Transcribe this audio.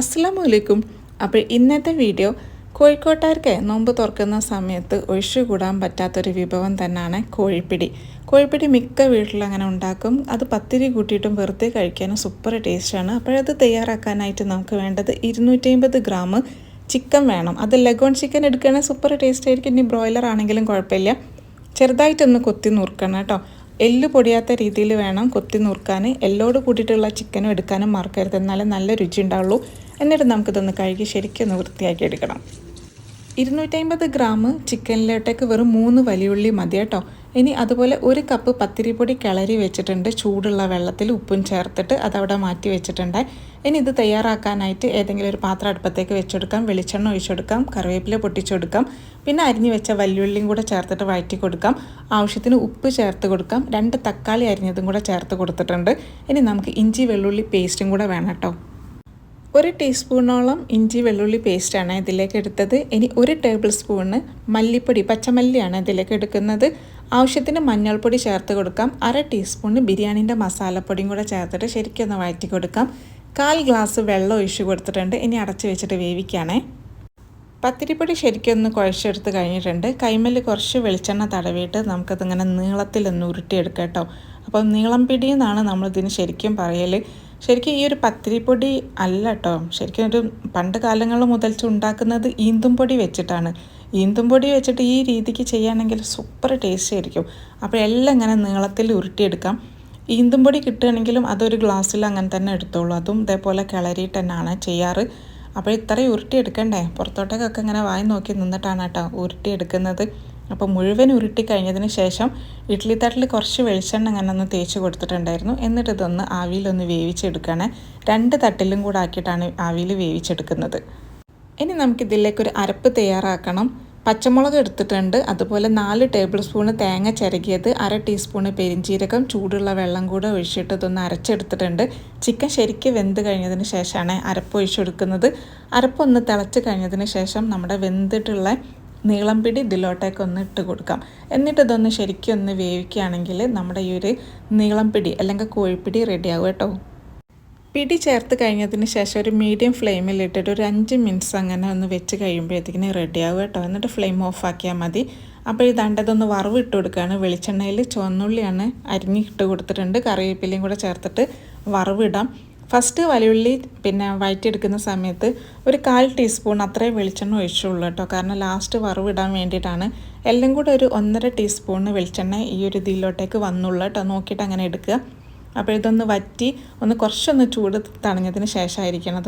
അസ്സാം വലൈക്കും അപ്പോൾ ഇന്നത്തെ വീഡിയോ കോഴിക്കോട്ടുകാർക്ക് നോമ്പ് തുറക്കുന്ന സമയത്ത് ഒഴിച്ചുകൂടാൻ പറ്റാത്തൊരു വിഭവം തന്നെയാണ് കോഴിപ്പിടി. കോഴിപ്പിടി മിക്ക വീട്ടിലും അങ്ങനെ ഉണ്ടാക്കും. അത് പത്തിരി കൂട്ടിയിട്ടും വെറുതെ കഴിക്കാനും സൂപ്പർ ടേസ്റ്റാണ് അപ്പോഴത് തയ്യാറാക്കാനായിട്ട് നമുക്ക് വേണ്ടത് ഇരുന്നൂറ്റി അമ്പത് ഗ്രാം ചിക്കൻ വേണം. അത് ലഗോൺ ചിക്കൻ എടുക്കുകയാണെങ്കിൽ സൂപ്പർ ടേസ്റ്റ് ആയിരിക്കും. ഇനി ബ്രോയിലർ ആണെങ്കിലും കുഴപ്പമില്ല. ചെറുതായിട്ടൊന്ന് കൊത്തി നുറുക്കണം കേട്ടോ. എല്ല് പൊടിയാത്ത രീതിയിൽ വേണം കൊത്തി നുറുക്കാൻ എല്ലോട് കൂട്ടിയിട്ടുള്ള ചിക്കനും എടുക്കാനും മറക്കരുത്. എന്നാലേ നല്ല രുചി ഉണ്ടാവുള്ളൂ. എന്നിട്ട് നമുക്കിതൊന്ന് കഴുകി ശരിക്കും ഒന്ന് വൃത്തിയാക്കി എടുക്കണം. ഇരുന്നൂറ്റമ്പത് ഗ്രാം ചിക്കനിലോട്ടേക്ക് വെറും മൂന്ന് വലിയുള്ളി മതി കേട്ടോ. ഇനി അതുപോലെ ഒരു കപ്പ് പത്തിരിപ്പൊടി കിളരി വെച്ചിട്ടുണ്ട്. ചൂടുള്ള വെള്ളത്തിൽ ഉപ്പും ചേർത്തിട്ട് അതവിടെ മാറ്റി വെച്ചിട്ടുണ്ട്. ഇനി ഇത് തയ്യാറാക്കാനായിട്ട് ഏതെങ്കിലും ഒരു പാത്രം അടുപ്പത്തേക്ക് വെച്ചെടുക്കാം. വെളിച്ചെണ്ണ ഒഴിച്ചെടുക്കാം. കറിവേപ്പില പൊട്ടിച്ചെടുക്കാം. പിന്നെ അരിഞ്ഞു വെച്ച വല്യുള്ളിയും കൂടെ ചേർത്തിട്ട് വഴറ്റി കൊടുക്കാം. ആവശ്യത്തിന് ഉപ്പ് ചേർത്ത് കൊടുക്കാം. രണ്ട് തക്കാളി അരിഞ്ഞതും കൂടെ ചേർത്ത് കൊടുത്തിട്ടുണ്ട്. ഇനി നമുക്ക് ഇഞ്ചി വെള്ളുള്ളി പേസ്റ്റും കൂടെ വേണം കേട്ടോ. ഒരു ടീസ്പൂണോളം ഇഞ്ചി വെള്ളുള്ളി പേസ്റ്റാണ് ഇതിലേക്ക് എടുത്തത്. ഇനി ഒരു ടേബിൾ സ്പൂണ് മല്ലിപ്പൊടി പച്ചമല്ലിയാണ് ഇതിലേക്ക് എടുക്കുന്നത്. ആവശ്യത്തിന് മഞ്ഞൾപ്പൊടി ചേർത്ത് കൊടുക്കാം. അര ടീസ്പൂണ് ബിരിയാണീന്റെ മസാലപ്പൊടിയും കൂടെ ചേർത്തിട്ട് ശരിക്കും ഒന്ന് വഴറ്റി കൊടുക്കാം. കാൽ ഗ്ലാസ് വെള്ളം ഒഴിച്ചു കൊടുത്തിട്ടുണ്ട്. ഇനി അടച്ചു വെച്ചിട്ട് വേവിക്കുകയാണേ പത്തിരിപ്പൊടി ശരിക്കൊന്ന് കുഴച്ചെടുത്ത് കഴിഞ്ഞിട്ടുണ്ട്. കൈമൽ കുറച്ച് വെളിച്ചെണ്ണ തടവിയിട്ട് നമുക്കതിങ്ങനെ നീളത്തിലൊന്ന് ഉരുട്ടിയെടുക്കാം കേട്ടോ. അപ്പം നീളം പിടി എന്നാണ് നമ്മളിതിന് ശരിക്കും പറയൽ ശരിക്കും ഈ ഒരു പത്തിരിപ്പൊടി അല്ല കേട്ടോ ശരിക്കും ഒരു പണ്ട് കാലങ്ങൾ മുതൽ ഉണ്ടാക്കുന്നത് ഈന്തും പൊടി വെച്ചിട്ടാണ്. ഈന്തും പൊടി വെച്ചിട്ട് ഈ രീതിക്ക് ചെയ്യുകയാണെങ്കിൽ സൂപ്പർ ടേസ്റ്റ് ആയിരിക്കും. അപ്പോൾ എല്ലാം ഇങ്ങനെ നീളത്തിൽ ഉരുട്ടിയെടുക്കാം. ഈന്തും പൊടി കിട്ടുകയാണെങ്കിലും അതൊരു ഗ്ലാസ്സിൽ അങ്ങനെ തന്നെ എടുത്തോളൂ. അതും ഇതേപോലെ കിളറിയിട്ട് തന്നെയാണ് ചെയ്യാറ്. അപ്പോൾ ഇത്രയും ഉരുട്ടിയെടുക്കണ്ടേ? പുറത്തോട്ടേക്കൊക്കെ ഇങ്ങനെ വായി നോക്കി നിന്നിട്ടാണ് കേട്ടോ ഉരുട്ടി എടുക്കുന്നത് അപ്പോൾ മുഴുവൻ ഉരുട്ടി കഴിഞ്ഞതിന് ശേഷം ഇഡ്ഡലി തട്ടിൽ കുറച്ച് വെളിച്ചെണ്ണ അങ്ങനെ ഒന്ന് തേച്ച് കൊടുത്തിട്ടുണ്ടായിരുന്നു. എന്നിട്ട് ഇതൊന്ന് ആവിയിലൊന്ന് വേവിച്ചെടുക്കുകയാണ്. രണ്ട് തട്ടിലും കൂടെ ആക്കിയിട്ടാണ് ആവിയിൽ വേവിച്ചെടുക്കുന്നത്. ഇനി നമുക്കിതിലേക്കൊരു അരപ്പ് തയ്യാറാക്കണം. പച്ചമുളക് എടുത്തിട്ടുണ്ട്. അതുപോലെ നാല് ടേബിൾ സ്പൂണ് തേങ്ങ ചിരകിയത് അര ടീസ്പൂണ് പെരിഞ്ചീരകം ചൂടുള്ള വെള്ളം കൂടെ ഒഴിച്ചിട്ട് ഇതൊന്ന് അരച്ചെടുത്തിട്ടുണ്ട്. ചിക്കൻ ശരിക്ക് വെന്ത് കഴിഞ്ഞതിന് ശേഷമാണ് അരപ്പ് ഒഴിച്ചെടുക്കുന്നത്. അരപ്പൊന്ന് തിളച്ച് കഴിഞ്ഞതിന് ശേഷം നമ്മുടെ വെന്തിട്ടുള്ള നീളം പിടി ഇതിലോട്ടേക്ക് ഒന്ന് ഇട്ട് കൊടുക്കാം. എന്നിട്ട് ഇതൊന്ന് ശരിക്കും ഒന്ന് വേവിക്കുകയാണെങ്കിൽ നമ്മുടെ ഈ ഒരു നീളം പിടി അല്ലെങ്കിൽ കോഴിപ്പിടി റെഡിയാവും കേട്ടോ. പിടി ചേർത്ത് കഴിഞ്ഞതിന് ശേഷം ഒരു മീഡിയം ഫ്ലെയിമിൽ ഇട്ടിട്ട് ഒരു അഞ്ച് മിനിറ്റ്സ് അങ്ങനെ ഒന്ന് വെച്ച് കഴിയുമ്പോഴത്തേക്കിന് റെഡിയാവും കേട്ടോ. എന്നിട്ട് ഫ്ലെയിം ഓഫ് ആക്കിയാൽ മതി. അപ്പോൾ ഈ ദണ്ടതൊന്ന് വറവ് ഇട്ട് കൊടുക്കുകയാണ്. വെളിച്ചെണ്ണയിൽ ചുവന്നുള്ളിയാണ് അരിഞ്ഞിട്ട് കൊടുത്തിട്ടുണ്ട്. കറിവേപ്പിലയും കൂടെ ചേർത്തിട്ട് വറവിടാം ഫസ്റ്റ് വലിയുള്ളി പിന്നെ വഴറ്റിയെടുക്കുന്ന സമയത്ത് ഒരു കാൽ ടീസ്പൂൺ അത്രയും വെളിച്ചെണ്ണ ഒഴിച്ചുള്ളൂ കേട്ടോ. കാരണം ലാസ്റ്റ് വറവിടാൻ വേണ്ടിയിട്ടാണ്. എല്ലാം കൂടെ ഒരു ഒന്നര ടീസ്പൂണ് വെളിച്ചെണ്ണ ഈ ഒരു ഇതിലോട്ടേക്ക് വന്നുള്ളൂ കേട്ടോ. നോക്കിയിട്ട് അങ്ങനെ എടുക്കുക. അപ്പോൾ ഇതൊന്ന് വറ്റി ഒന്ന് കുറച്ചൊന്ന് ചൂട് തണിഞ്ഞതിന് ശേഷമായിരിക്കണം.